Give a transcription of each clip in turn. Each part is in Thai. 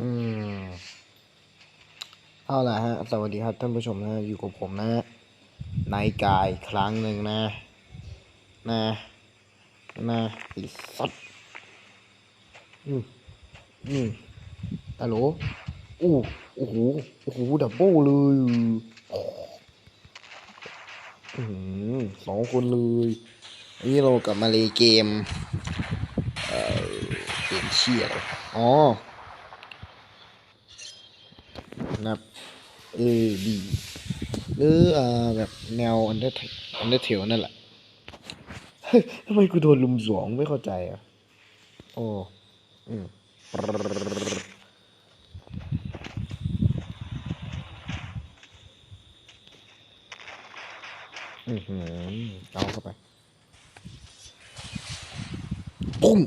อืม เอาละฮะ สวัสดีครับท่านผู้ชมนะ อยู่กับผมนะนายกายครั้งหนึ่งนะ นะ นะไอีสัตว์อืมอืมฮัลโหลอู้โอ้โห โอ้โห ดับเบิลเลยอืมสองคนเลยนนี้เรากลับมาเลยเกม เอ่อ เกมเชียร์อ๋อ นะครับ A B หรืออ่อแบบแนว Under Undertale นั่นแหละทำไมกูโดนลุมสวงไม่เข้าใจอะ โอ้อืมอือหือเอาเข้าไปปุ้ง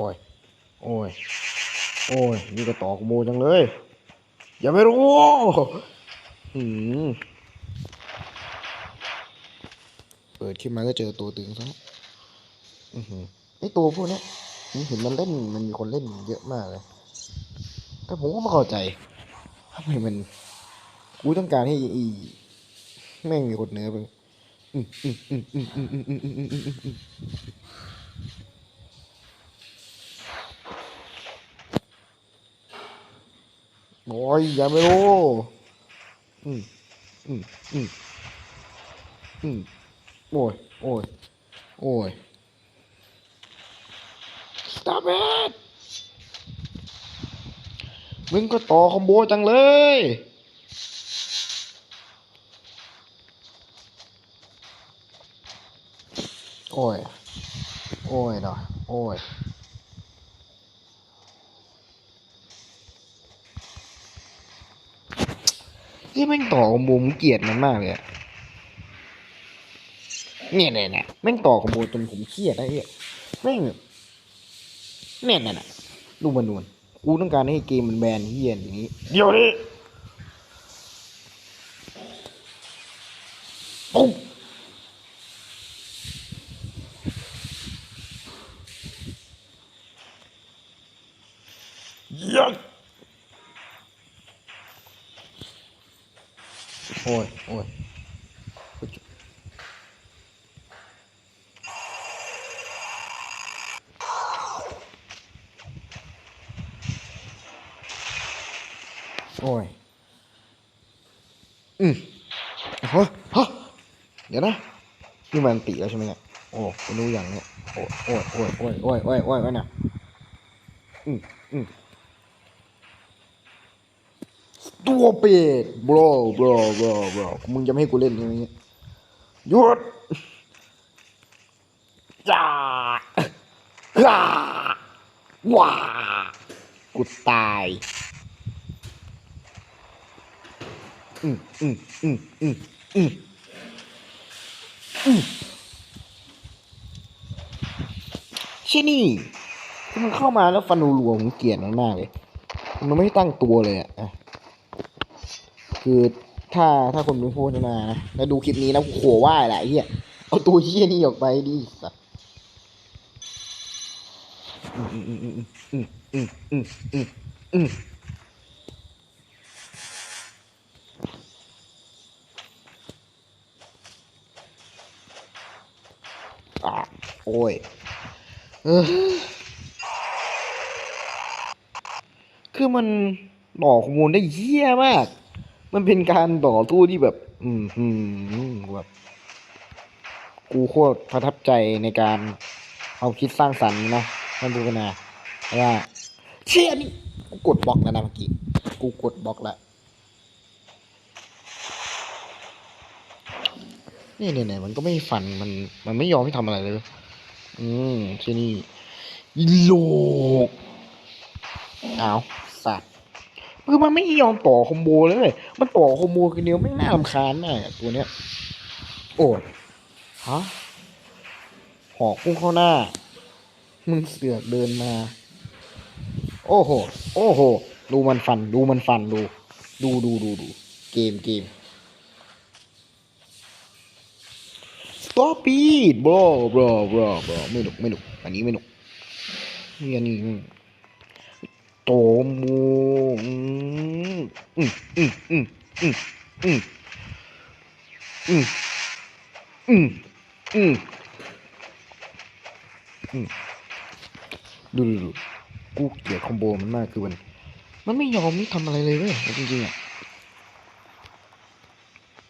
อ้ย โอ้ย โอ้ย นี่ก็ตอขโมยจังเลย อย่าไม่รู้หืมเปิดขึ้นมาก็เจอตัวตึงซะอือหือไอตัวพวกนี้ยผมเห็นมันเล่นมันมีคนเล่นเยอะมากเลย แต่ผมก็ไม่เข้าใจทำไมมัน กูต้องการให้อีแม่งมีคนเนื้อไป โอ้ยอย่าไม่รู้อืมอืมอืมอืมโอ้ยโอ้ยโอ้ย stop it มึงก็ต่อคอมโบจังเลยโอ้ย โอ้ยเนาะโอ้ย ที่แม่งต่อขอมโบผมเกลียดมันมากเลยอะเนี่ยเนี่ยเนี่ยแม่งต่อขอมโบจนผมเครียดไอ้เหี้ยแม่งเนี่ยเนี่ยเนี่ยดูมันดูมันกูต้องการให้เกมมันแบนเฮียอย่างนี้ เดี๋ยวนี้ปุ๊บยัด โอ้ยโอ้ยโอ้ย อืมฮะฮะเดี๋ยวนะนี่มันติแล้วใช่ไหมเนี่ย โอ้คุณรู้อย่างเนี่ย โอ้ยโอ้ยโอ้ยโอ้ยโอ้ยโอ้ยโอ้ยโอ้ยนะอืมอืม ตัวเป็ด bro bro bro bro มึงจะไม่ให้กูเล่นใช่ไหมเนี่ยหยุดจ้าว้าว้ากูตายอืมอืมอืมอืมอืมอืมเชี่ยนี่คือมันเข้ามาแล้วฟันรัวๆผมเกลียดมันมากเลย มันไม่ตั้งตัวเลยอะอะ คือถ้าถ้าคนเป็นผู้พัฒนานะแล้วดูคลิปนี้แล้วขว่าอะไรเฮียเอาตัวเฮียนี่ออกไปดิสัตว์อะโอ้ยเออคือมันหลอกข้อมูลได้เยี่ยมาก มันเป็นการต่อตู้ที่แบบ อืมอืมแบบกูโคตรประทับใจในการเอาคิดสร้างสรรค์นะท่านผู้ชมนะว่าเชี่ยนี่กูกดบล็อกแล้วนะเมื่อกี้กูกดบล็อกแล้วนี่เนี่ยเนี่ยมันก็ไม่ฟันมันมันไม่ยอมให้ทำอะไรเลย อืมที่นี่ยิโลกเอาสัตว คือมันไม่ยอมต่อคอมโบเลย มันต่อคอมโบคือเดียวไม่น่ารำคาญมากอะตัวเนี้ย โอ้ยฮะหอกพุ่งเข้าหน้า มึงเสือกเดินมา โอ้โห โอ้โห ดูมันฟัน ดูมันฟัน ดู ดูดูดูดู เกมเกม stop it bro bro bro bro ไม่หนุกไม่หนุก อันนี้ไม่หนุกนี่อันนี้ อืมโตมูอืมอืมอืมอืมอืมอืมอืมอืมอืมอืมดูดูดูกูเกลียดคอมโบมันมากคือมัน มันไม่ยอมทำอะไรเลยเว้ยจริงๆอะ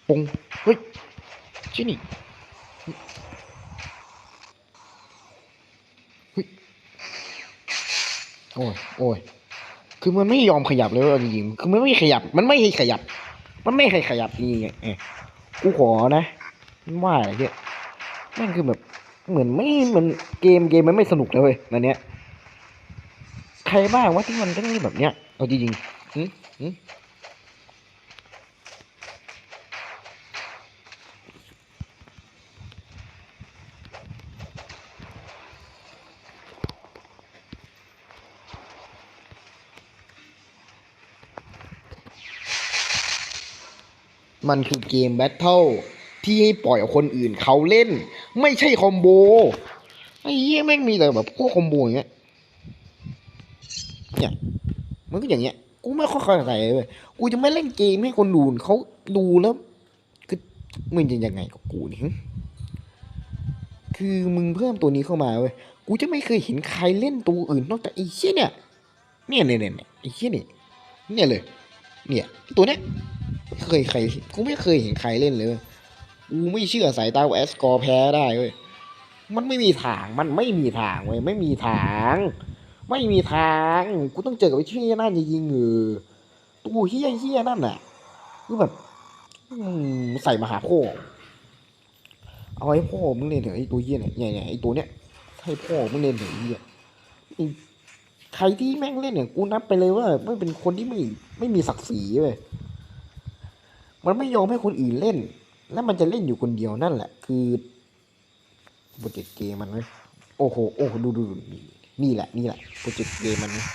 ปงเฮ้ยชินี่โอ้ยโอ้ย คือมันไม่ยอมขยับเลยจริงๆคือมันไม่ขยับ มันไม่ให้ขยับ มันไม่ให้ขยับจริงๆเออกูขอนะว่าอะไรเนี่ยนั่นคือแบบ เหมือนไม่เหมือนเกมเกมมันไม่สนุกเลยเว้ยอันเนี้ย ใครบ้างวะที่มันก็ได้แบบเนี้ยเอาจริงๆหึหึมัันคือเกมแบทเทิลที่ให้ปล่อยคนอื่นเขาเล่น ไม่ใช่คอมโบไอ้เหี้ยแม่งมีแต่แบบพวกคอมโบอย่างเงี้ยเนี่ยมันก็อย่างเงี้ยกูไม่ค่อยเข้าใจเลยกูจะไม่เล่นเกมให้คนดูเขาดูแล้วคือมึงจะยังไงกับกูนี่คือมึงเพิ่มตัวนี้เข้ามาเว้ยกูจะไม่เคยเห็นใครเล่นตัวอื่นนอกจากไอ้เชี่ยเนี่ยเนี่ยเนี่ยเนี่ยเนี่ยไอ้เชี่ยเนี่ยเนี่ยเลย เนี่ยตัวเนี้ย เคยใครกูไม่เคยเห็นใครเล่นเลยกูไม่เชื่อสายตาว่าแอสกอร์แพ้ได้เว้ยมันไม่มีทางมันไม่มีทางเว้ยไม่มีทาง ไม่มีทางกูต้องเจอกับไอ้เชี่ยนั่นจริงๆเออตัวเฮี้ยเฮี้ยนั่นน่ะคือแบบใส่มาหาพ่อเอาไอ้พ่อมึงเล่นเถอะไอ้ตัวเฮี้ยเนี่ยเนี่ยเนี่ยไอ้ตัวเนี้ยให้พ่อมึงเล่นเถอะไอ้เฮี้ยใครที่แม่งเล่นเนี่ยกูนับไปเลยว่าไม่เป็นคนที่ไม่ไม่มีศักดิ์ศรีเว้ย มันไม่ยอมให้คนอื่นเล่น แล้วมันจะเล่นอยู่คนเดียวนั่นแหละ คือโปรเจกต์เกมมันไหมโอ้โห โอ้โห ดูดูดูนี่นี่แหละ นี่แหละ โปรเจกต์เกมมันเนี่ย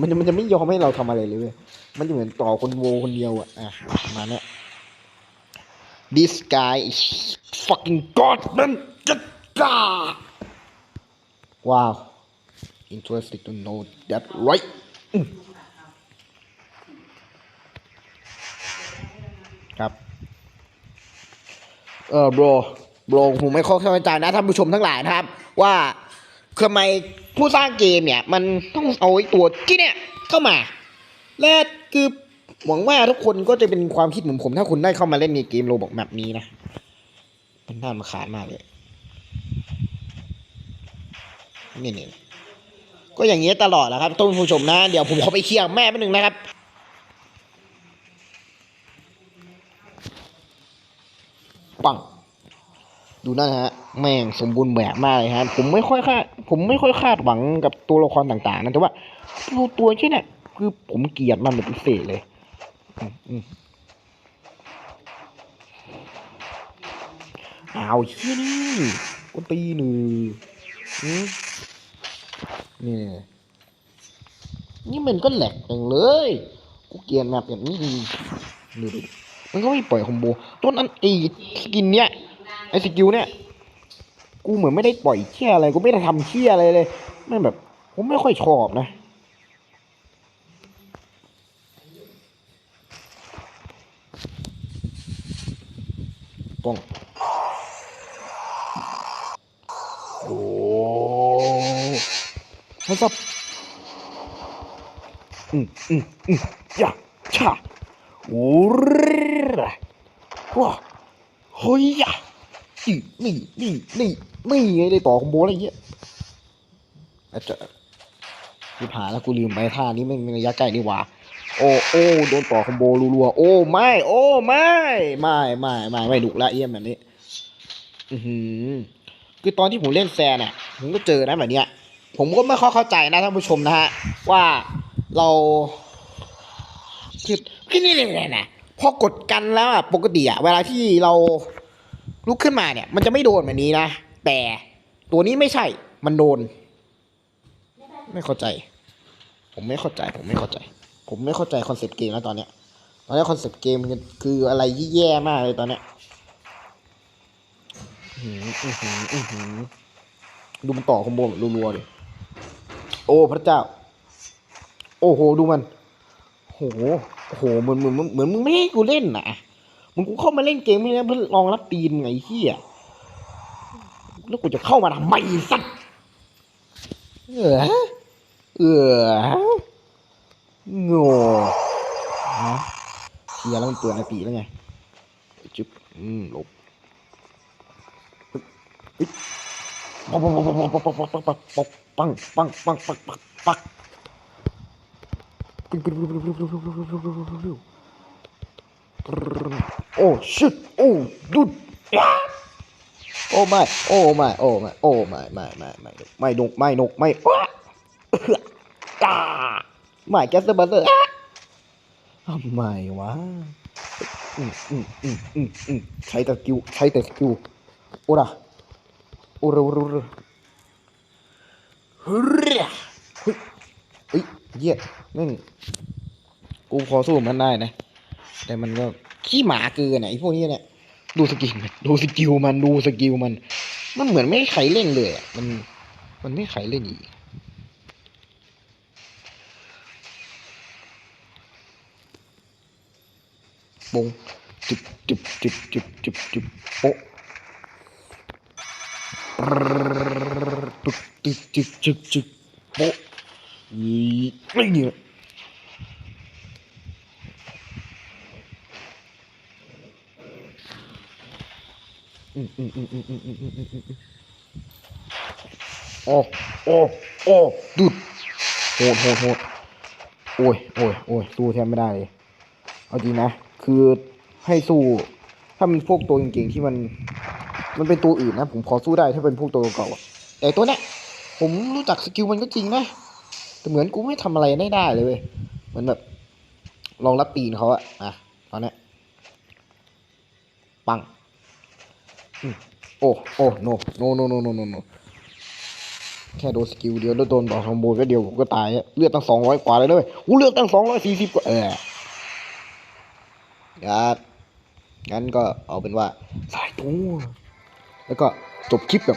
มันจะมันจะไม่ยอมให้เราทำอะไรเลยเว้ย มันจะเหมือนต่อคนโวคนเดียวอะอะประมาณเนี้ย This guy is fucking god man just god Wow interesting to know that right อืมครับ เออ bro bro ผมไม่ค่อยเข้าใจนะท่านผู้ชมทั้งหลายนะครับ ว่าทำไมผู้สร้างเกมเนี่ย มันต้องเอาไอ้ตัวที่เนี่ยเข้ามา และคือหวังว่าทุกคนก็จะเป็นความคิดเหมือนผม ถ้าคุณได้เข้ามาเล่นในเกมโรบอกแบบนี้นะมันน่ามาขาดมากเลยนี่นี่ก็อย่างเงี้ยตลอดแหละครับท่านผู้ชมนะ เดี๋ยวผมขอไปเคลียร์แม่แป๊บนึงนะครับ ปัง ดูนั่นฮะ แม่งสมบูรณ์แบบมากเลยฮะ ผมไม่ค่อยคาดผมไม่ค่อยคาดหวังกับตัวละครต่างๆนะแต่ว่าตัวตัวที่เนี่ยคือผมเกลียดมันเป็นพิเศษเลยอืมอืมอ้าเชี่ยนี่ก็ตีหนึ่งนี่ นี่มันก็แหลกจังเลย กูเกลียดแบบแบบนี้ดีดูดู มันก็ไม่ปล่อยคอมโบต้นอันไอสกินเนี้ยไอสกิลเนี่ยกูเหมือนไม่ได้ปล่อยเชี่ยอะไรกูไม่ได้ทำเชี่ยอะไรเลยไม่แบบผมไม่ค่อยชอบนะป้องโอ้ฮัซับอืมอืมอืมยะชา โอ้ระว้าเฮ้ยยะนี่นี่นี่นี่นี่ไงได้ต่อคอมโบอะไรเงี้ยอาจจะกูผ่านแล้วกูลืมไปท่านี้ไม่งระยะใกล้นี่หว่าโอ้โอ้โดนต่อคอมโบรัวๆโอ้ไม่โอ้ไม่ไม่ไม่ไม่ไม่ดุละเยี่ยมแบบนี้ อือหือคือตอนที่ผมเล่นแซนเนี่ยผมก็เจอนะแบบเนี้ย ผมก็ไม่ค่อยเข้าใจนะท่านผู้ชมนะฮะว่าเราคือ คือนี่เลยนะพอกดกันแล้วปกติอะเวลาที่เราลุกขึ้นมาเนี่ย มันจะไม่โดนแบบนี้นะ แต่ตัวนี้ไม่ใช่มันโดน ไม่เข้าใจ ผมไม่เข้าใจ ผมไม่เข้าใจ ผมไม่เข้าใจคอนเซปต์เกมแล้วตอนเนี้ยตอนนี้คอนเซปต์เกมมันคืออะไรแย่มากเลยตอนเนี้ยอื้อหืออื้อหืออื้อหือดูมันต่อคอมโบรัวๆดิโอ้พระเจ้า โอ้โห ดูมัน โหโอ้โหเหมือนเหมือนเหมือนเหมือนมึงไม่ให้กูเล่นนะมึงกูเข้ามาเล่นเกมไม่ได้เพื่อรองรับตีนไงเฮียแล้วกูจะเข้ามาทำไมสัตว์เออเออโง่ฮะเชียแล้วมันเปลืองไอปีแล้วไงจุ๊บอืมลบปึ๊บปึ๊บปังปังปังปังปังปังปังปัง โอ้ชิตโอ้ดุดโอ้ไม่โอ้ไม่โอ้ไม่โอ้ไม่ไม่ไม่ไม่ไม่นกไม่นกไม่ว้าไม่แกสเบอร์เซอร์ทำไมวะอืมอืมอืมอืมอืมใช้แต่สกิลใช้แต่สกิลโอ้ระโอ้ระโอ้ระโอ้ระเฮ้ยเฮ้ย เยเหี้ยนั่กูพอสู้มันได้นะ แต่มันก็ขี้หมาเกินไอ้พวกนี้เนี่ยดูสกิลมันดูสกิลมันดูสกิลมัน มันเหมือนไม่ใครเล่นเลยอะมันมันไม่ใครเล่นอีกบงจุบจุบจุบจุบจุบจุบโป๊ะตุกตุกจุกจุกจุกโปะอีไม่เนี่โอ้โอ้โอ้ดุดโหดโหดโหดโอ้ยโอ้ยโอ้ยสู้แทบไม่ได้เลย เอาจริงนะ คือให้สู้ ถ้ามันพวกตัวเก่งๆที่มัน มันเป็นตัวอื่นนะ ผมพอสู้ได้ถ้าเป็นพวกตัวเก่าแต่ตัวเนี้ยผมรู้จักสกิลมันก็จริงนะ เหมือนกูไม่ทำอะไรได้ได้เลยเว้ยเหมือนแบบลองรับตีนเขาอะอะตอนนี้ปังโอ้โอ้โนโนโนโนโนโนโนแค่โดนสกิลเดียวแล้วโดนดอกคอมโบก็เดียวผมก็ตายเลือดตั้งสองร้อยกว่าเลยด้วยกูเลือดตั้งสองร้อยสี่สิบกว่าเออครับงั้นก็เอาเป็นว่าสายตัวแล้วก็จบคลิปแบบ